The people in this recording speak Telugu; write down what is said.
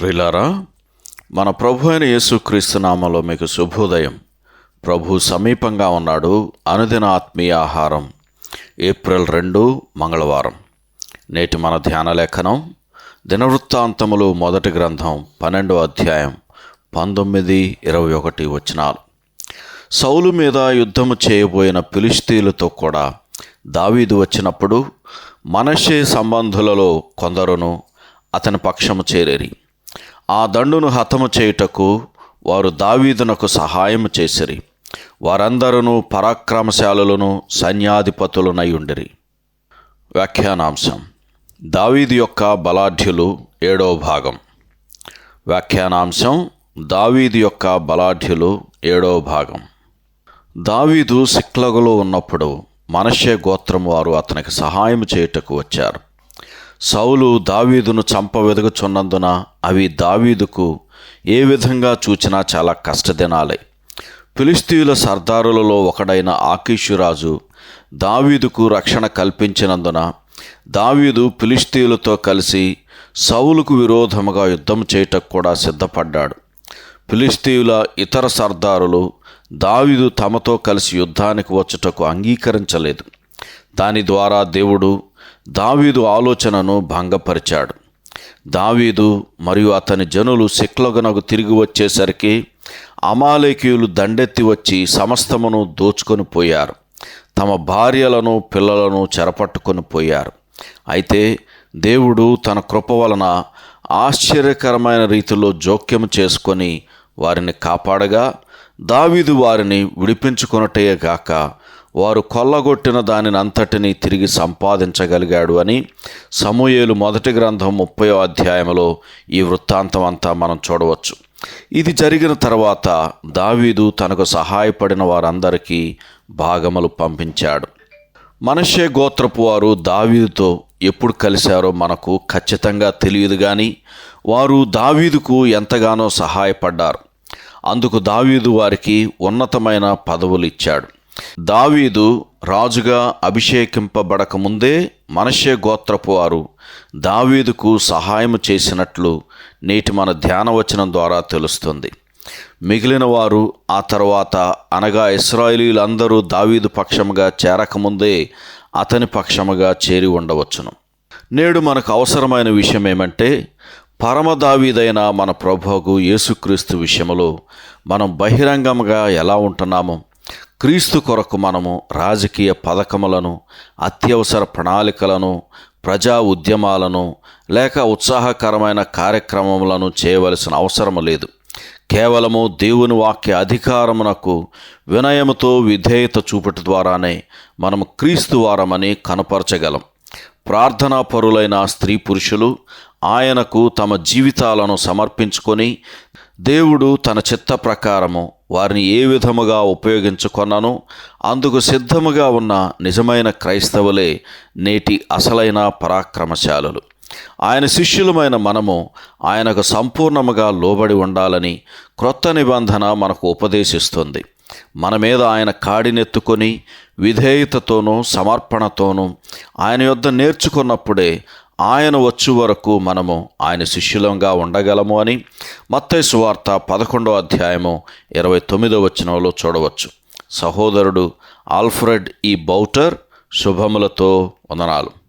ప్రిలారా మన ప్రభు అయిన యేసుక్రీస్తు నామంలో మీకు శుభోదయం. ప్రభు సమీపంగా ఉన్నాడు అనుదిన ఆత్మీయ ఆహారం ఏప్రిల్ రెండు మంగళవారం. నేటి మన ధ్యాన లేఖనం దినవృత్తాంతములు మొదటి గ్రంథం పన్నెండో అధ్యాయం పంతొమ్మిది ఇరవై ఒకటి వచనాలు. సౌలు మీద యుద్ధము చేయబోయిన పిలిస్తీలతో కూడా దావీదు వచ్చినప్పుడు మనషే సంబంధులలో కొందరును అతని పక్షము చేరేరి. ఆ దండును హతము చేయుటకు వారు దావీదునకు సహాయము చేసిరి. వారందరూ పరాక్రమశాలులను సైన్యాధిపతులనై ఉండిరి. వ్యాఖ్యానాంశం. దావీదు యొక్క బలాఢ్యులు ఏడవ భాగం. వ్యాఖ్యానాంశం. దావీదు యొక్క బలాఢ్యులు ఏడవ భాగం. దావీదు సిక్లగులో ఉన్నప్పుడు మనషే గోత్రం వారు అతనికి సహాయం చేయుటకు వచ్చారు. సౌలు దావీదును చంపవెదుగుచున్నందున అవి దావీదుకు ఏ విధంగా చూచినా చాలా కష్టదినాలే. ఫిలిస్తీయుల సర్దారులలో ఒకడైన ఆకీషురాజు దావీదుకు రక్షణ కల్పించినందున దావీదు ఫిలిస్తీయులతో కలిసి సౌలుకు విరోధముగా యుద్ధం చేయుటకు కూడా సిద్ధపడ్డాడు. ఫిలిస్తీయుల ఇతర సర్దారులు దావీదు తమతో కలిసి యుద్ధానికి వచ్చుటకు అంగీకరించలేదు. దాని ద్వారా దేవుడు దావీదు ఆలోచనను భంగపరిచాడు. దావీదు మరియు అతని జనులు సిక్లగనకు తిరిగి వచ్చేసరికి అమాలేకీయులు దండెత్తి వచ్చి సమస్తమును దోచుకొని పోయారు. తమ భార్యలను పిల్లలను చెరపట్టుకొని పోయారు. అయితే దేవుడు తన కృప వలన ఆశ్చర్యకరమైన రీతిలో జోక్యం చేసుకొని వారిని కాపాడగా దావీదు వారిని విడిపించుకొనటే గాక వారు కొల్లగొట్టిన దానిని అంతటినీ తిరిగి సంపాదించగలిగాడు అని సమూయేలు మొదటి గ్రంథం ముప్పై అధ్యాయంలో ఈ వృత్తాంతం అంతా మనం చూడవచ్చు. ఇది జరిగిన తర్వాత దావీదు తనకు సహాయపడిన వారందరికీ భాగములు పంపించాడు. మనషే గోత్రపు వారు దావీదుతో ఎప్పుడు కలిశారో మనకు ఖచ్చితంగా తెలియదు కానీ వారు దావీదుకు ఎంతగానో సహాయపడ్డారు. అందుకు దావీదు వారికి ఉన్నతమైన పదవులు ఇచ్చాడు. దావీదు రాజుగా అభిషేకింపబడక ముందే మనషే గోత్రపు వారు దావీదుకు సహాయం చేసినట్లు నేటి మన ధ్యానవచనం ద్వారా తెలుస్తుంది. మిగిలిన వారు ఆ తర్వాత అనగా ఇస్రాయేలీలందరూ దావీదు పక్షముగా చేరకముందే అతని పక్షముగా చేరి ఉండవచ్చును. నేడు మనకు అవసరమైన విషయం ఏమంటే పరమదావీదైన మన ప్రభువుకు యేసుక్రీస్తు విషయంలో మనం బహిరంగంగా ఎలా ఉంటున్నామో? క్రీస్తు కొరకు మనము రాజకీయ పథకములను అత్యవసర ప్రణాళికలను ప్రజా ఉద్యమాలను లేక ఉత్సాహకరమైన కార్యక్రమములను చేయవలసిన అవసరం లేదు. కేవలము దేవుని వాక్య అధికారమునకు వినయముతో విధేయత చూపట ద్వారానే మనము క్రీస్తు వారమని కనపరచగలం. ప్రార్థనా పరులైన స్త్రీ పురుషులు ఆయనకు తమ జీవితాలను సమర్పించుకొని దేవుడు తన చిత్త ప్రకారము వారిని ఏ విధముగా ఉపయోగించుకొన్నాను అందుకు సిద్ధముగా ఉన్న నిజమైన క్రైస్తవులే నేటి అసలైన పరాక్రమశాలులు. ఆయన శిష్యులమైన మనము ఆయనకు సంపూర్ణముగా లోబడి ఉండాలని క్రొత్త నిబంధన మనకు ఉపదేశిస్తుంది. మన మీద ఆయన కాడినెత్తుకొని విధేయతతోనూ సమర్పణతోనూ ఆయన యొద్ద నేర్చుకున్నప్పుడే ఆయన వచ్చు వరకు మనము ఆయన శిష్యులంగా ఉండగలము అని మత్తయి సువార్త పదకొండో అధ్యాయము ఇరవై తొమ్మిదో వచనంలో చూడవచ్చు. సహోదరుడు ఆల్ఫ్రెడ్ ఈ బౌటర్ శుభములతో వందనాలు.